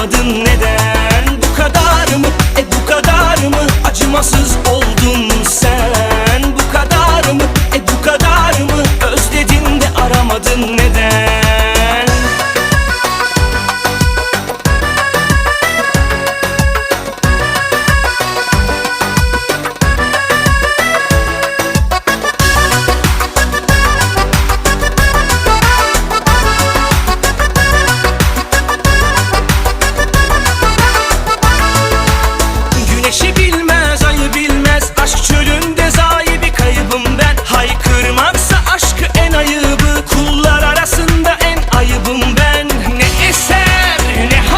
Anlamadın neden?